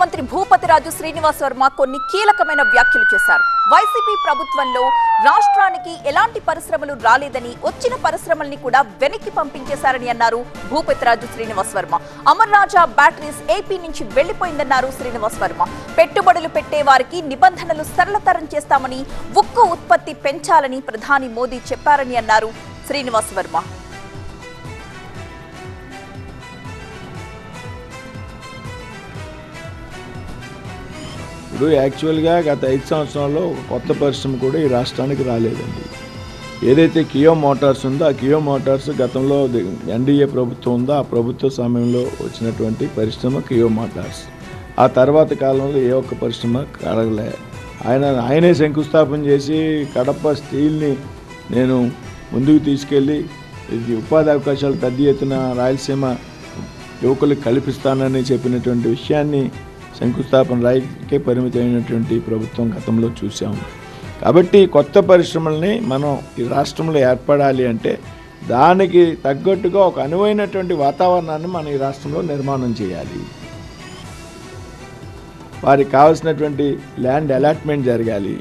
భూపతిరాజు శ్రీనివాస్ వర్మ కొన్ని కీలకమైన వ్యాఖ్యలు చేశారు. వైసీపీ ప్రభుత్వంలో రాష్ట్రానికి ఎలాంటి పరిశ్రమలు రాలేదని వచ్చిన పరిశ్రమల్ని కూడా వెనక్కి పంపించేశారని అన్నారు భూపతిరాజు శ్రీనివాస్ వర్మ అమర్ రాజా బ్యాటరీస్ ఏపీ నుంచి వెళ్ళిపోయిందన్నారు శ్రీనివాస్ వర్మ పెట్టుబడులు పెట్టే వారికి నిబంధనలు సరళతరం చేస్తామని ఉక్కు ఉత్పత్తి పెంచాలని ప్రధాని మోదీ చెప్పారని అన్నారు శ్రీనివాస్ వర్మ ఇప్పుడు యాక్చువల్గా గత ఐదు సంవత్సరాల్లో కొత్త పరిశ్రమ కూడా ఈ రాష్ట్రానికి రాలేదండి. ఏదైతే కియో మోటార్స్ ఉందో ఆ కియో మోటార్స్ గతంలో ఎన్డీఏ ప్రభుత్వం ఉందో ఆ ప్రభుత్వ సమయంలో వచ్చినటువంటి పరిశ్రమ కియో మోటార్స్. ఆ తర్వాత కాలంలో ఏ ఒక్క పరిశ్రమ కడగలే. ఆయన ఆయనే శంకుస్థాపన చేసి కడప స్టీల్ని నేను ముందుకు తీసుకెళ్ళి ఇది ఉపాధి అవకాశాలు పెద్ద ఎత్తున రాయలసీమ యువకులకు కల్పిస్తానని చెప్పినటువంటి విషయాన్ని శంకుస్థాపన రాయికే పరిమితమైనటువంటి ప్రభుత్వం గతంలో చూసాము కాబట్టి కొత్త పరిశ్రమల్ని మనం ఈ రాష్ట్రంలో ఏర్పడాలి అంటే దానికి తగ్గట్టుగా ఒక అనువైనటువంటి వాతావరణాన్ని మనం ఈ రాష్ట్రంలో నిర్మాణం చేయాలి. వారికి కావాల్సినటువంటి ల్యాండ్ అలాట్మెంట్ జరగాలి.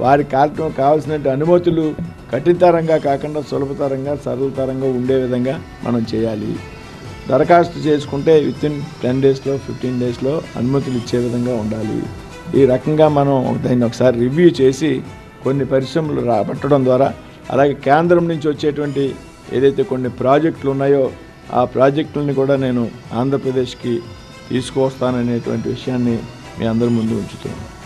వారి కార్యక్రమం కావాల్సినటువంటి అనుమతులు కఠినతరంగా కాకుండా సులభతరంగా సరళతరంగా ఉండే విధంగా మనం చేయాలి. దరఖాస్తు చేసుకుంటే విత్ ఇన్ టెన్ డేస్లో ఫిఫ్టీన్ డేస్లో అనుమతులు ఇచ్చే విధంగా ఉండాలి. ఈ రకంగా మనం దాన్ని ఒకసారి రివ్యూ చేసి కొన్ని పరిశ్రమలు రాబట్టడం ద్వారా అలాగే కేంద్రం నుంచి వచ్చేటువంటి ఏదైతే కొన్ని ప్రాజెక్టులు ఉన్నాయో ఆ ప్రాజెక్టులని కూడా నేను ఆంధ్రప్రదేశ్కి తీసుకువస్తాననేటువంటి విషయాన్ని మీ అందరి ముందు ఉంచుతున్నాను.